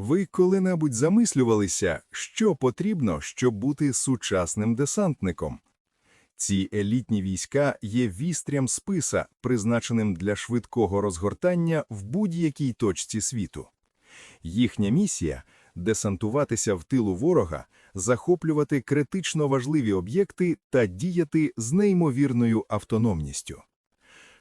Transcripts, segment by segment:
Ви коли-небудь замислювалися, що потрібно, щоб бути сучасним десантником? Ці елітні війська є вістрям списа, призначеним для швидкого розгортання в будь-якій точці світу. Їхня місія десантуватися в тилу ворога, захоплювати критично важливі об'єкти та діяти з неймовірною автономністю.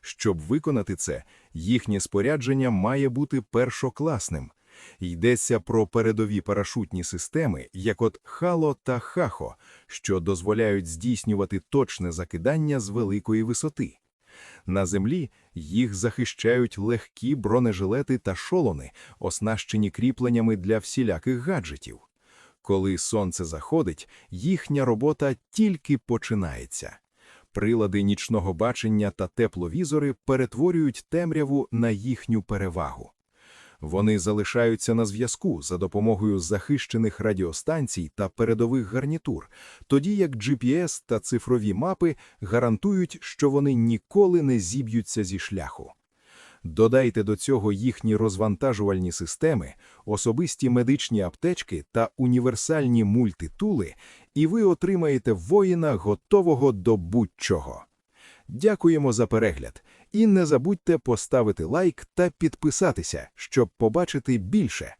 Щоб виконати це, їхнє спорядження має бути першокласним. Йдеться про передові парашутні системи, як от Хало та Хахо, що дозволяють здійснювати точне закидання з великої висоти. На землі їх захищають легкі бронежилети та шолони, оснащені кріпленнями для всіляких гаджетів. Коли сонце заходить, їхня робота тільки починається. Прилади нічного бачення та тепловізори перетворюють темряву на їхню перевагу. Вони залишаються на зв'язку за допомогою захищених радіостанцій та передових гарнітур, тоді як GPS та цифрові мапи гарантують, що вони ніколи не зіб'ються зі шляху. Додайте до цього їхні розвантажувальні системи, особисті медичні аптечки та універсальні мультитули, і ви отримаєте воїна, готового до будь-чого. Дякуємо за перегляд. І не забудьте поставити лайк та підписатися, щоб побачити більше.